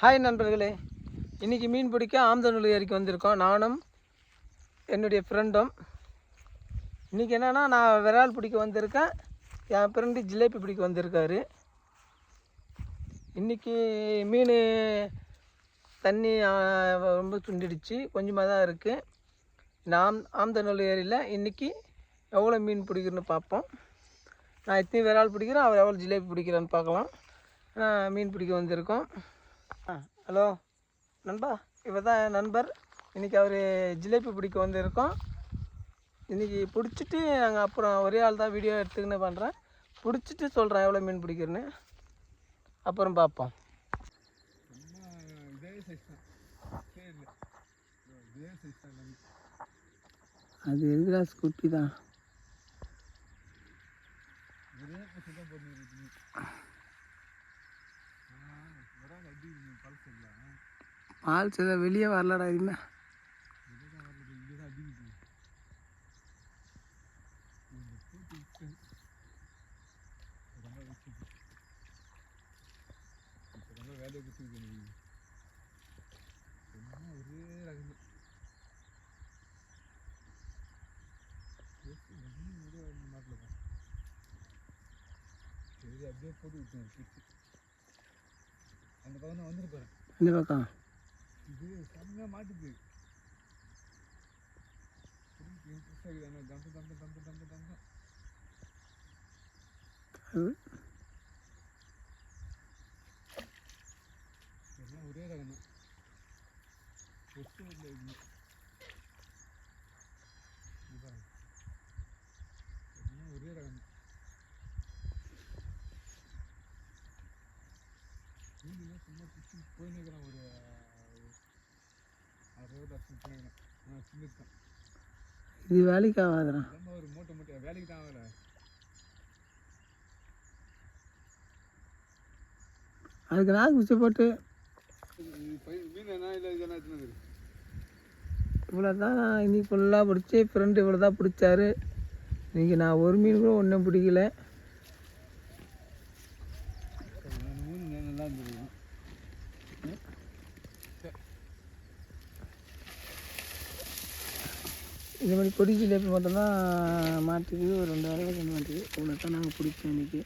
Hi நண்பர்களே. இன்றைக்கி மீன் பிடிக்க ஆம்தநூல் ஏரிக்கு வந்திருக்கோம். நானும் என்னுடைய ஃப்ரெண்டும் இன்றைக்கி என்னென்னா நான் விரால் பிடிக்க வந்திருக்கேன். என் ஃப்ரெண்டு ஜிலேபி பிடிக்க வந்திருக்காரு. இன்றைக்கி மீன் தண்ணி ரொம்ப சுண்டிடுச்சு கொஞ்சமாக தான் இருக்குது இந்த ஆம் ஆம்தநூல் ஏரியில் இன்றைக்கி எவ்வளோ மீன் பிடிக்கிறன்னு பார்ப்போம். நான் எத்தனை விரால் பிடிக்கிறேன். அவர் எவ்வளோ ஜிலேபி பிடிக்கிறான்னு பார்க்கலாம். மீன் பிடிக்க வந்திருக்கோம். ஆ ஹலோ. நண்பா இவர் தான் என் நண்பர். இன்றைக்கி அவர் ஜிலேபி பிடிக்க வந்திருக்கோம். இன்றைக்கி பிடிச்சிட்டு நாங்கள் அப்புறம் ஒரே ஆள் தான் வீடியோ எடுத்துக்கின்னு பண்ணுறேன் பிடிச்சிட்டு சொல்கிறேன் எவ்வளோ மீன் பிடிக்கிறேன்னு. அப்புறம் பார்ப்போம். அது எதுக்குடா ஸ்கூட்டி தான்? பால் சில வெளியே வரலடா இதுமே அப்படியே போட்டு விட்டுருங்க. அந்த பக்கம் வந்துட்டு போகிறேன் இந்த பக்கம்? இது செம்மையாக மாட்டுது. இன்ட்ரெஸ்டாக இருக்குது. ஆனால் தம்பு தம்பு தம்பு தம்பு தம்பு. எல்லாம் ஒரே ரகம் தான் இல்லை எல்லாம் ஒரே ரகம் தான் சும்மா பிடிச்சி போயின்னு இருக்கிறான் ஒரு இது வேலைக்கு ஆகாதுண்ணா. ஒரு மூட்டை மூட்டை வேலைக்கு தான் ஆகலை அதுக்கு நாக்கு குச்சி போட்டு இவ்வளோ தான் இன்னைக்கு ஃபுல்லாக பிடிச்சி ஃப்ரெண்டு இவ்வளோ தான் பிடிச்சாரு. இன்னைக்கு நான் ஒரு மீன் கூட ஒன்றும் பிடிக்கல. இது மாதிரி பொடி ஜிலேபி மட்டும்தான் மாட்டுக்கு ஒரு ரெண்டு வாரம் கொண்டு மாட்டுக்கு. இவ்வளோ தான் நாங்கள் பிடிச்சோம் இன்றைக்கி